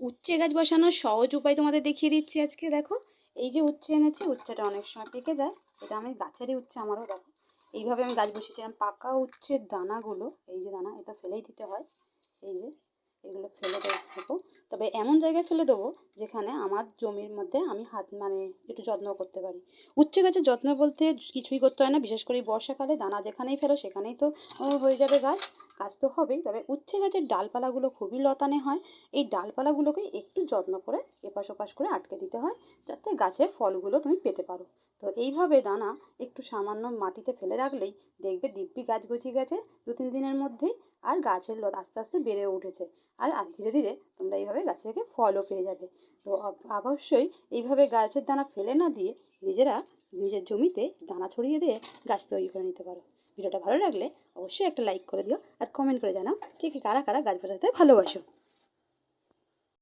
উচ্ছে গাছ বসানোর সহজ উপায় তোমাদের দেখিয়ে দিচ্ছি আজকে, দেখো। এই যে উচ্ছে এনেছি, উচ্ছেটা অনেক সময় পেকে যায়। এটা আমি গাছেরই উচ্ছে, আমারও দেখো। এইভাবে আমি গাছ বসিয়েছিলাম। পাকা উচ্ছের দানাগুলো, এই যে দানা, এটা ফেলেই দিতে হয়। এই যে তবে এমন জায়গায় ফেলে দেবো যেখানে আমার জমির মধ্যে আমি হাত মানে একটু যত্ন করতে পারি। উচ্ছে গাছের যত্ন বলতে কিছুই করতে হয় না, বিশেষ করে বর্ষাকালে দানা যেখানেই ফেলো সেখানেই তো হয়ে যাবে গাছ। গাছ তো হবেই, তবে উচ্ছে গাছের ডালপালাগুলো খুবই লতানে হয়। এই ডালপালাগুলোকে একটু যত্ন করে এপাশ ওপাশ করে আটকে দিতে হয়, যাতে গাছের ফলগুলো তুমি পেতে পারো। তো এইভাবে দানা একটু সামান্য মাটিতে ফেলে রাখলেই দেখবে দিব্যি গাছ গজিয়ে গেছে। দু তিন দিনের মধ্যেই আর গাছের লতা আস্তে আস্তে বেড়ে উঠেছে। আর ধীরে ধীরে তোমরা এইভাবে গাছ থেকে ফলও পেয়ে যাবে। তো অবশ্যই এইভাবে গাছের দানা ফেলে না দিয়ে নিজেরা নিজের জমিতে দানা ছড়িয়ে দিয়ে গাছ তৈরি করে নিতে পারো। ভিডিওটা ভালো লাগলে অবশ্যই একটা লাইক করে দিও আর কমেন্ট করে জানাও কে কে কারা কারা গাছ বসাতে ভালোবাসো।